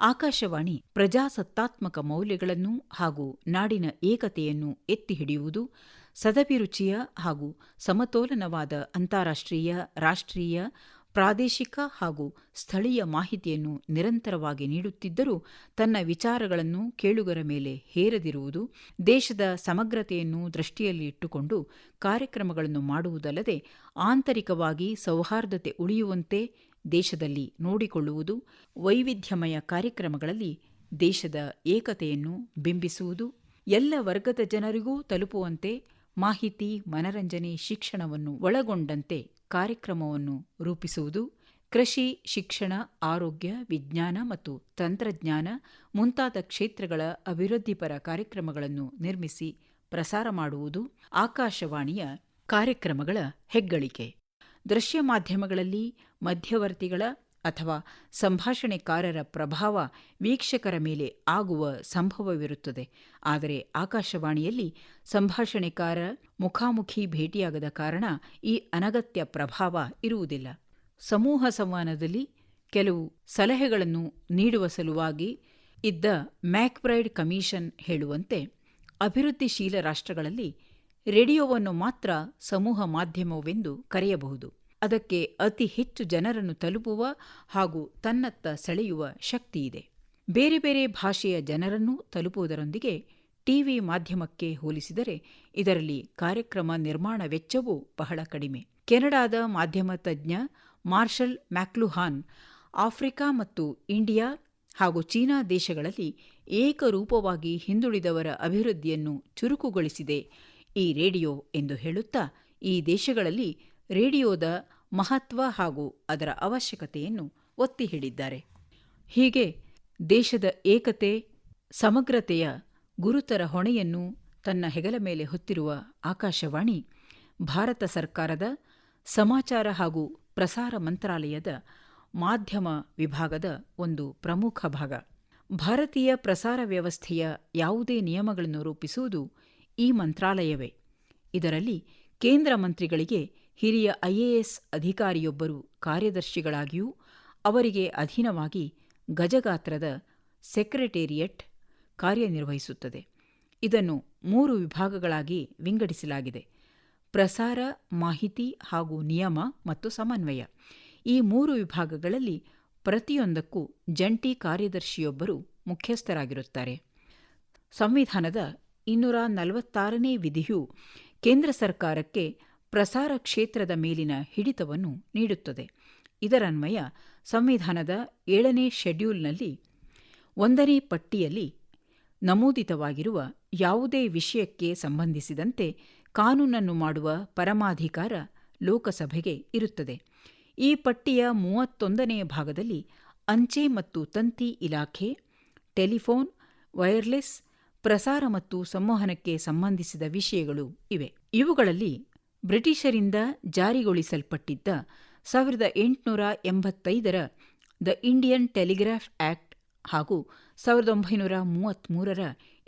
ಆಕಾಶವಾಣಿ ಪ್ರಜಾಸತ್ತಾತ್ಮಕ ಮೌಲ್ಯಗಳನ್ನು ಹಾಗೂ ನಾಡಿನ ಏಕತೆಯನ್ನು ಎತ್ತಿ ಹಿಡಿಯುವುದು ಸದಭಿರುಚಿಯ ಹಾಗೂ ಸಮತೋಲನವಾದ ಅಂತಾರಾಷ್ಟ್ರೀಯ, ರಾಷ್ಟ್ರೀಯ, ಪ್ರಾದೇಶಿಕ ಹಾಗೂ ಸ್ಥಳೀಯ ಮಾಹಿತಿಯನ್ನು ನಿರಂತರವಾಗಿ ನೀಡುತ್ತಿದ್ದರೂ ತನ್ನ ವಿಚಾರಗಳನ್ನು ಕೇಳುಗರ ಮೇಲೆ ಹೇರದಿರುವುದು, ದೇಶದ ಸಮಗ್ರತೆಯನ್ನು ದೃಷ್ಟಿಯಲ್ಲಿ ಇಟ್ಟುಕೊಂಡು ಕಾರ್ಯಕ್ರಮಗಳನ್ನು ಮಾಡುವುದಲ್ಲದೆ ಆಂತರಿಕವಾಗಿ ಸೌಹಾರ್ದತೆ ಉಳಿಯುವಂತೆ ದೇಶದಲ್ಲಿ ನೋಡಿಕೊಳ್ಳುವುದು, ವೈವಿಧ್ಯಮಯ ಕಾರ್ಯಕ್ರಮಗಳಲ್ಲಿ ದೇಶದ ಏಕತೆಯನ್ನು ಬಿಂಬಿಸುವುದು, ಎಲ್ಲ ವರ್ಗದ ಜನರಿಗೂ ತಲುಪುವಂತೆ ಮಾಹಿತಿ, ಮನರಂಜನೆ, ಶಿಕ್ಷಣವನ್ನು ಒಳಗೊಂಡಂತೆ ಕಾರ್ಯಕ್ರಮವನ್ನು ರೂಪಿಸುವುದು, ಕೃಷಿ, ಶಿಕ್ಷಣ, ಆರೋಗ್ಯ, ವಿಜ್ಞಾನ ಮತ್ತು ತಂತ್ರಜ್ಞಾನ ಮುಂತಾದ ಕ್ಷೇತ್ರಗಳ ಅಭಿವೃದ್ಧಿಪರ ಕಾರ್ಯಕ್ರಮಗಳನ್ನು ನಿರ್ಮಿಸಿ ಪ್ರಸಾರ ಮಾಡುವುದು ಆಕಾಶವಾಣಿಯ ಕಾರ್ಯಕ್ರಮಗಳ ಹೆಗ್ಗಳಿಕೆ. ದೃಶ್ಯ ಮಾಧ್ಯಮಗಳಲ್ಲಿ ಮಧ್ಯವರ್ತಿಗಳ ಅಥವಾ ಸಂಭಾಷಣೆಕಾರರ ಪ್ರಭಾವ ವೀಕ್ಷಕರ ಮೇಲೆ ಆಗುವ ಸಂಭವವಿರುತ್ತದೆ. ಆದರೆ ಆಕಾಶವಾಣಿಯಲ್ಲಿ ಸಂಭಾಷಣೆಕಾರ ಮುಖಾಮುಖಿ ಭೇಟಿಯಾಗದ ಕಾರಣ ಈ ಅನಗತ್ಯ ಪ್ರಭಾವ ಇರುವುದಿಲ್ಲ. ಸಮೂಹ ಸಂವಾದದಲ್ಲಿ ಕೆಲವು ಸಲಹೆಗಳನ್ನು ನೀಡುವ ಸಲುವಾಗಿ ಇದ್ದ ಮ್ಯಾಕ್ಬ್ರೈಡ್ ಕಮಿಷನ್ ಹೇಳುವಂತೆ ಅಭಿವೃದ್ಧಿಶೀಲ ರಾಷ್ಟ್ರಗಳಲ್ಲಿ ರೇಡಿಯೋವನ್ನು ಮಾತ್ರ ಸಮೂಹ ಮಾಧ್ಯಮವೆಂದು ಕರೆಯಬಹುದು. ಅದಕ್ಕೆ ಅತಿ ಹೆಚ್ಚು ಜನರನ್ನು ತಲುಪುವ ಹಾಗೂ ತನ್ನತ್ತ ಸೆಳೆಯುವ ಶಕ್ತಿಯಿದೆ. ಬೇರೆ ಬೇರೆ ಭಾಷೆಯ ಜನರನ್ನು ತಲುಪುವುದರೊಂದಿಗೆ ಟಿವಿ ಮಾಧ್ಯಮಕ್ಕೆ ಹೋಲಿಸಿದರೆ ಇದರಲ್ಲಿ ಕಾರ್ಯಕ್ರಮ ನಿರ್ಮಾಣ ವೆಚ್ಚವೂ ಬಹಳ ಕಡಿಮೆ. ಕೆನಡಾದ ಮಾಧ್ಯಮ ತಜ್ಞ ಮಾರ್ಷಲ್ ಮ್ಯಾಕ್ಲುಹಾನ್ ಆಫ್ರಿಕಾ ಮತ್ತು ಇಂಡಿಯಾ ಹಾಗೂ ಚೀನಾ ದೇಶಗಳಲ್ಲಿ ಏಕರೂಪವಾಗಿ ಹಿಂದುಳಿದವರ ಅಭಿವೃದ್ಧಿಯನ್ನು ಚುರುಕುಗೊಳಿಸಿದೆ ಈ ರೇಡಿಯೋ ಎಂದು ಹೇಳುತ್ತಾ ಈ ದೇಶಗಳಲ್ಲಿ ರೇಡಿಯೋದ ಮಹತ್ವ ಹಾಗೂ ಅದರ ಅವಶ್ಯಕತೆಯನ್ನು ಒತ್ತಿ ಹೇಳಿದ್ದಾರೆ. ಹೀಗೆ ದೇಶದ ಏಕತೆ, ಸಮಗ್ರತೆಯ ಗುರುತರ ಹೊಣೆಯನ್ನು ತನ್ನ ಹೆಗಲ ಮೇಲೆ ಹೊತ್ತಿರುವ ಆಕಾಶವಾಣಿ, ಭಾರತ ಸರ್ಕಾರದ ಸಮಾಚಾರ ಹಾಗೂ ಪ್ರಸಾರ ಮಂತ್ರಾಲಯದ ಮಾಧ್ಯಮ ವಿಭಾಗದ ಒಂದು ಪ್ರಮುಖ ಭಾಗ. ಭಾರತೀಯ ಪ್ರಸಾರ ವ್ಯವಸ್ಥೆಯ ಯಾವುದೇ ನಿಯಮಗಳನ್ನು ರೂಪಿಸುವುದು ಈ ಮಂತ್ರಾಲಯವೇ. ಇದರಲ್ಲಿ ಕೇಂದ್ರ ಮಂತ್ರಿಗಳಿಗೆ ಹಿರಿಯ ಐಎಎಸ್ ಅಧಿಕಾರಿಯೊಬ್ಬರು ಕಾರ್ಯದರ್ಶಿಗಳಾಗಿಯೂ, ಅವರಿಗೆ ಅಧೀನವಾಗಿ ಗಜಗಾತ್ರದ ಸೆಕ್ರೆಟೇರಿಯಟ್ ಕಾರ್ಯನಿರ್ವಹಿಸುತ್ತದೆ. ಇದನ್ನು ಮೂರು ವಿಭಾಗಗಳಾಗಿ ವಿಂಗಡಿಸಲಾಗಿದೆ. ಪ್ರಸಾರ, ಮಾಹಿತಿ ಹಾಗೂ ನಿಯಮ ಮತ್ತು ಸಮನ್ವಯ. ಈ ಮೂರು ವಿಭಾಗಗಳಲ್ಲಿ ಪ್ರತಿಯೊಂದಕ್ಕೂ ಜಂಟಿ ಕಾರ್ಯದರ್ಶಿಯೊಬ್ಬರು ಮುಖ್ಯಸ್ಥರಾಗಿರುತ್ತಾರೆ. ಸಂವಿಧಾನದ ಇನ್ನೂರ ನಲವತ್ತಾರನೇ ವಿಧಿಯು ಕೇಂದ್ರ ಸರ್ಕಾರಕ್ಕೆ ಪ್ರಸಾರ ಕ್ಷೇತ್ರದ ಮೇಲಿನ ಹಿಡಿತವನ್ನು ನೀಡುತ್ತದೆ. ಇದರನ್ವಯ ಸಂವಿಧಾನದ ಏಳನೇ ಶೆಡ್ಯೂಲ್ನಲ್ಲಿ ಒಂದನೇ ಪಟ್ಟಿಯಲ್ಲಿ ನಮೂದಿತವಾಗಿರುವ ಯಾವುದೇ ವಿಷಯಕ್ಕೆ ಸಂಬಂಧಿಸಿದಂತೆ ಕಾನೂನನ್ನು ಮಾಡುವ ಪರಮಾಧಿಕಾರ ಲೋಕಸಭೆಗೆ ಇರುತ್ತದೆ. ಈ ಪಟ್ಟಿಯ ಮೂವತ್ತೊಂದನೆಯ ಭಾಗದಲ್ಲಿ ಅಂಚೆ ಮತ್ತು ತಂತಿ ಇಲಾಖೆ, ಟೆಲಿಫೋನ್, ವೈರ್ಲೆಸ್ ಪ್ರಸಾರ ಮತ್ತು ಸಂವಹನಕ್ಕೆ ಸಂಬಂಧಿಸಿದ ವಿಷಯಗಳು ಇವೆ. ಇವುಗಳಲ್ಲಿ ಬ್ರಿಟಿಷರಿಂದ ಜಾರಿಗೊಳಿಸಲ್ಪಟ್ಟಿದ್ದ ಸಾವಿರದ ಎಂಟುನೂರ ಎಂಬತ್ತೈದರ ದ ಇಂಡಿಯನ್ ಟೆಲಿಗ್ರಾಫ್ ಆಕ್ಟ್ ಹಾಗೂ ಸಾವಿರದ ಒಂಬೈನೂರ ಮೂವತ್ತ್ಮೂರರ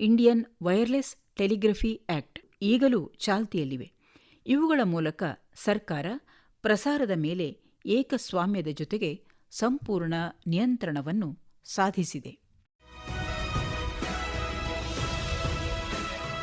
ಇಂಡಿಯನ್ ವೈರ್ಲೆಸ್ ಟೆಲಿಗ್ರಫಿ ಆಕ್ಟ್ ಈಗಲೂ ಚಾಲ್ತಿಯಲ್ಲಿವೆ. ಇವುಗಳ ಮೂಲಕ ಸರ್ಕಾರ ಪ್ರಸಾರದ ಮೇಲೆ ಏಕಸ್ವಾಮ್ಯದ ಜೊತೆಗೆ ಸಂಪೂರ್ಣ ನಿಯಂತ್ರಣವನ್ನು ಸಾಧಿಸಿದೆ.